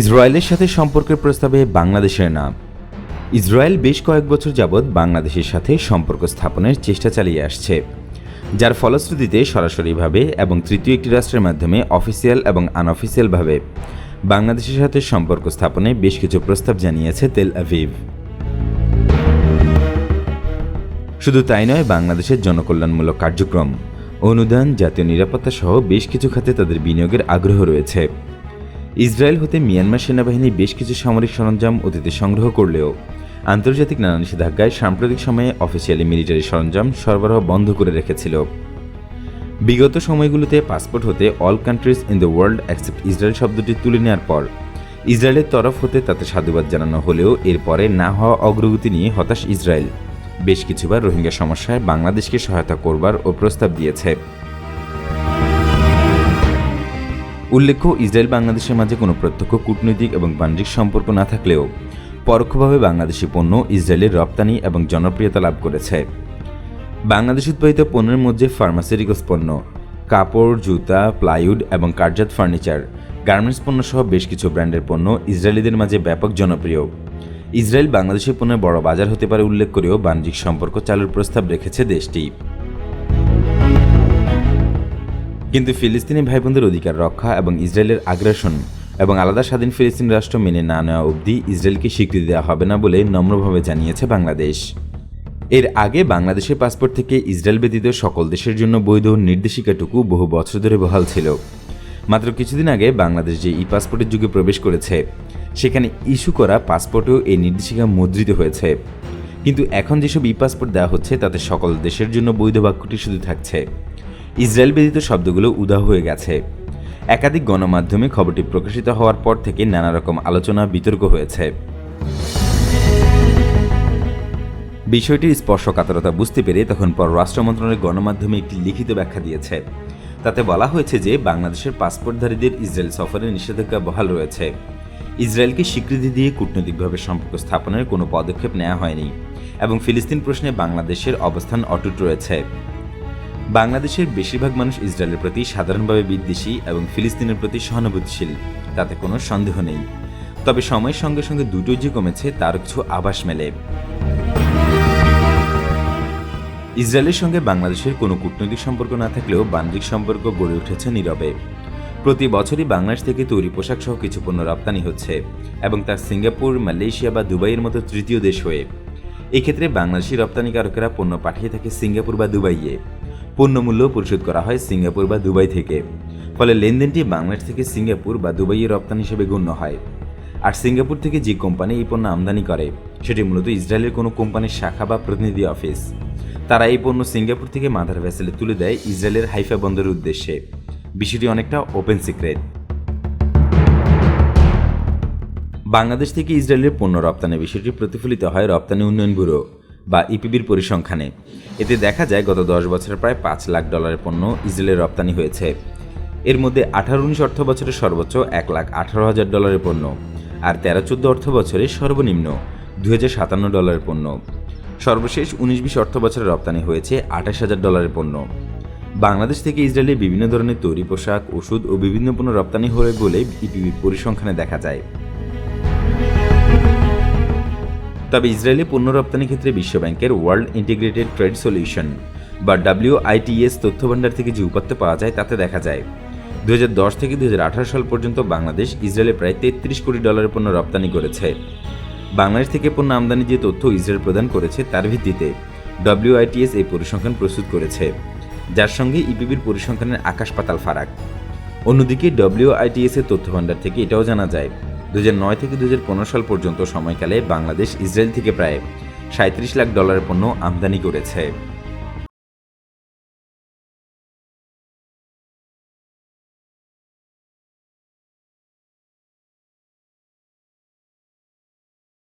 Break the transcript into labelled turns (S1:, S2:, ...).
S1: ইসরায়েলের সাথে সম্পর্কের প্রস্তাবে বাংলাদেশের নাম। ইসরায়েল বেশ কয়েক বছর যাবৎ বাংলাদেশের সাথে সম্পর্ক স্থাপনের চেষ্টা চালিয়ে আসছে, যার ফলশ্রুতিতে সরাসরিভাবে এবং তৃতীয় একটি রাষ্ট্রের মাধ্যমে অফিসিয়াল এবং আনঅফিসিয়ালভাবে বাংলাদেশের সাথে সম্পর্ক স্থাপনে বেশ কিছু প্রস্তাব জানিয়েছে তেল আভিভ। শুধু তাই নয়, বাংলাদেশের জনকল্যাণমূলক কার্যক্রম, অনুদান, জাতীয় নিরাপত্তা সহ বেশ কিছু খাতে তাদের বিনিয়োগের আগ্রহ রয়েছে। ইসরায়েল হতে মিয়ানমার সেনাবাহিনী বেশ কিছু সামরিক সরঞ্জাম অতীতে সংগ্রহ করলেও আন্তর্জাতিক নানা নিষেধাজ্ঞায় সাম্প্রতিক সময়ে অফিসিয়ালি মিলিটারি সরঞ্জাম সরবরাহ বন্ধ করে রেখেছিল। বিগত সময়গুলোতে পাসপোর্ট হতে all countries in the world accept Israel শব্দটি তুলে নেওয়ার পর ইসরায়েলের তরফ হতে তাতে সাধুবাদ জানানো হলেও এরপরে না হওয়া অগ্রগতি নিয়ে হতাশ ইসরায়েল। বেশ কিছুবার রোহিঙ্গা সমস্যায় বাংলাদেশকে সহায়তা করবার ও প্রস্তাব দিয়েছে। উল্লেখ্য, ইসরায়েল বাংলাদেশের মাঝে কোনো প্রত্যক্ষ কূটনৈতিক এবং বাণিজ্যিক সম্পর্ক না থাকলেও পরোক্ষভাবে বাংলাদেশি পণ্য ইসরায়েলের রপ্তানি এবং জনপ্রিয়তা লাভ করেছে। বাংলাদেশ উৎপাদিত পণ্যের মধ্যে ফার্মাসিউটিক্যালস পণ্য, কাপড়, জুতা, প্লাইউড এবং কার্জাত ফার্নিচার, গার্মেন্টস পণ্য সহ বেশ কিছু ব্র্যান্ডের পণ্য ইসরায়েলিদের মাঝে ব্যাপক জনপ্রিয়। ইসরায়েল বাংলাদেশের পণ্যের বড় বাজার হতে পারে উল্লেখ করেও বাণিজ্যিক সম্পর্ক চালুর প্রস্তাব রেখেছে দেশটি। কিন্তু ফিলিস্তিনি ভাই বোনদের অধিকার রক্ষা এবং ইসরায়েলের আগ্রাসন এবং আলাদা স্বাধীন ফিলিস্তিন রাষ্ট্র মেনে না নেওয়া অবধি ইসরায়েলকে স্বীকৃতি দেওয়া হবে না বলে নম্রভাবে জানিয়েছে বাংলাদেশ। এর আগে বাংলাদেশের পাসপোর্ট থেকে ইসরায়েল ব্যতীত সকল দেশের জন্য বৈধ নির্দেশিকাটুকু বহু বছর ধরে বহাল ছিল। মাত্র কিছুদিন আগে বাংলাদেশ যে ই পাসপোর্টের যুগে প্রবেশ করেছে, সেখানে ইস্যু করা পাসপোর্টেও এই নির্দেশিকা মুদ্রিত হয়েছে। কিন্তু এখন যেসব ই পাসপোর্ট দেওয়া হচ্ছে, তাতে সকল দেশের জন্য বৈধ বাক্যটি শুধু থাকছে। ইসরায়েল ব্যতীত শব্দগুলো উদাহ হয়ে গেছে। একাধিক গণমাধ্যমে খবরটি প্রকাশিত হওয়ার পর থেকে নানা রকম আলোচনা বিতর্ক হয়েছে। বিষয়টির স্পর্শকাতরতা বুঝতে পেরে তখন পররাষ্ট্র মন্ত্রণালয় গণমাধ্যমে একটি লিখিত ব্যাখ্যা দিয়েছে। তাতে বলা হয়েছে যে বাংলাদেশের পাসপোর্টধারীদের ইসরায়েল সফরে নিষেধাজ্ঞা বহাল রয়েছে। ইসরায়েলকে স্বীকৃতি দিয়ে কূটনৈতিকভাবে সম্পর্ক স্থাপনের কোনো পদক্ষেপ নেওয়া হয়নি এবং ফিলিস্তিন প্রশ্নে বাংলাদেশের অবস্থান অটুট রয়েছে। বাংলাদেশের বেশিরভাগ মানুষ ইসরায়েলের প্রতি সাধারণভাবে বিদ্বেষী এবং ফিলিস্তিনের প্রতি সহানুভূতিশীল, তাতে কোনো সন্দেহ নেই। তবে সময়ের সঙ্গে সঙ্গে দুটোই যে কমেছে, তার কিছু আভাস মেলে। ইসরায়েলের সঙ্গে বাংলাদেশের কোনো কূটনৈতিক সম্পর্ক না থাকলেও বাণিজ্যিক সম্পর্ক গড়ে উঠেছে নীরবে। প্রতি বছরই বাংলাদেশ থেকে তৈরি পোশাক সহ কিছু পণ্য রপ্তানি হচ্ছে এবং তা সিঙ্গাপুর, মালয়েশিয়া বা দুবাইয়ের মতো তৃতীয় দেশ হয়ে। এক্ষেত্রে বাংলাদেশি রপ্তানিকারকেরা পণ্য পাঠিয়ে থাকে সিঙ্গাপুর বা দুবাইয়ে। পণ্য মূল্য পরিশোধ করা হয় সিঙ্গাপুর বা দুবাই থেকে। ফলে লেনদেনটি বাংলাদেশ থেকে সিঙ্গাপুর বা দুবাইয়ে রপ্তানি হিসেবে গণ্য হয়। আর সিঙ্গাপুর থেকে যে কোম্পানি এই পণ্য আমদানি করে, সেটি মূলত ইসরায়েলের কোনো কোম্পানির শাখা বা প্রতিনিধি অফিস। তারা এই পণ্য সিঙ্গাপুর থেকে মাদার ভ্যাসেলে তুলে দেয় ইসরায়েলের হাইফা বন্দরের উদ্দেশ্যে। বিষয়টি অনেকটা ওপেন সিক্রেট। বাংলাদেশ থেকে ইসরায়েলের পণ্য রপ্তানি বিষয়টি প্রতিফলিত হয় রপ্তানি উন্নয়ন ব্যুরো। বা ইপিবির পরিসংখ্যানে। এতে দেখা যায় গত দশ বছরে প্রায় পাঁচ লাখ ডলারের পণ্য ইসরায়েলের রপ্তানি হয়েছে। এর মধ্যে আঠারো উনিশ অর্থ বছরে সর্বোচ্চ এক লাখ আঠারো হাজার ডলারের পণ্য আর তেরো চোদ্দ অর্থ বছরে সর্বনিম্ন দুই হাজার সাতান্ন ডলারের পণ্য। সর্বশেষ উনিশ বিশ অর্থ বছরে রপ্তানি হয়েছে আঠাশ হাজার ডলারের পণ্য। বাংলাদেশ থেকে ইসরায়েলে বিভিন্ন ধরনের তৈরি পোশাক, ওষুধ ও বিভিন্ন পণ্য রপ্তানি হয়ে বলে ইপিবির পরিসংখ্যানে দেখা যায়। তবে ইসরায়েলে পণ্য রপ্তানি ক্ষেত্রে বিশ্বব্যাংকের ওয়ার্ল্ড ইন্টিগ্রেটেড ট্রেড সলিউশন, বা ডাব্লিউআইটিএস তথ্য ভাণ্ডার থেকে যে উপাত্ত পাওয়া যায় তাতে দেখা যায়। দুহাজার দশ থেকে দুহাজার আঠারো সাল পর্যন্ত বাংলাদেশ ইসরায়েলে প্রায় তেত্রিশ কোটি ডলারের পণ্য রপ্তানি করেছে। বাংলাদেশ থেকে পণ্য আমদানি যে তথ্য ইসরায়েল প্রদান করেছে তার ভিত্তিতে ডব্লিউআইটিএস এই পরিসংখ্যান প্রস্তুত করেছে, যার সঙ্গে ইপিবির পরিসংখ্যানের আকাশ পাতাল ফারাক। অন্যদিকে ডব্লিউআইটিএস এর তথ্য ভাণ্ডার থেকে এটাও জানা যায় দু নয় থেকে দু হাজার পনেরো সাল পর্যন্ত সময়কালে বাংলাদেশ ইসরায়েল থেকে প্রায় সাঁত্রিশ লাখ ডলারের পণ্য আমদানি করেছে।